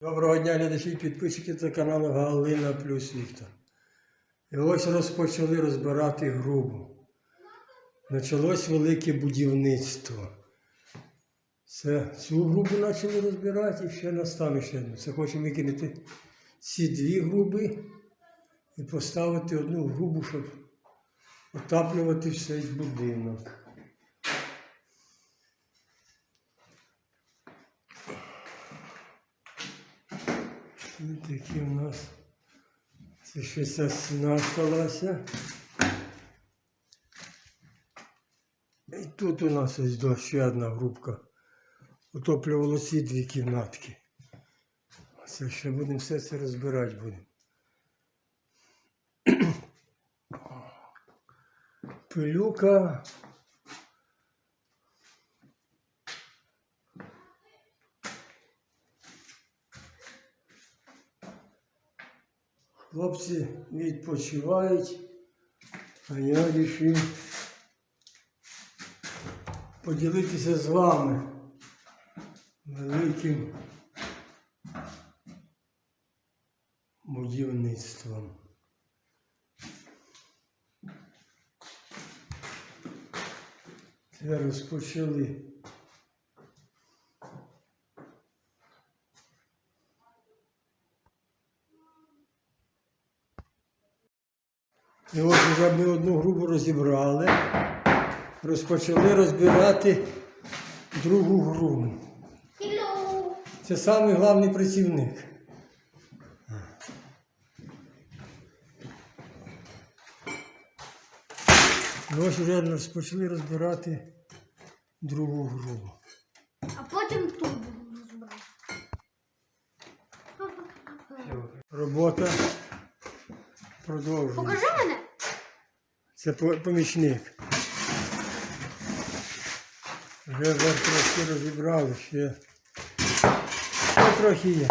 Доброго дня, глядачі і підписчики каналу Галина плюс Віктор. І ось розпочали розбирати грубу. Почалось велике будівництво. Це цю грубу почали розбирати і ще настане ще одну. Це хочемо викинути ці дві груби і поставити одну грубу, щоб отаплювати цей будинок. Такі у нас. Це ще ця стіна сталася. І тут у нас до ще одна грубка. Утоплювало ці дві кімнатки. Це ще будемо все це розбирати будемо. Пилюка. Хлопці відпочивають, а я вирішив поділитися з вами великим будівництвом. Це розпочали. І от вже ми одну групу розібрали, розпочали розбирати другу групу. Це самий головний працівник. Ну, ось вже розпочали розбирати другу групу. А потім буду розбирати. Робота продовжується. Покажи мене. Це помічник. Вже зараз трошки розібрали, ще трохи є.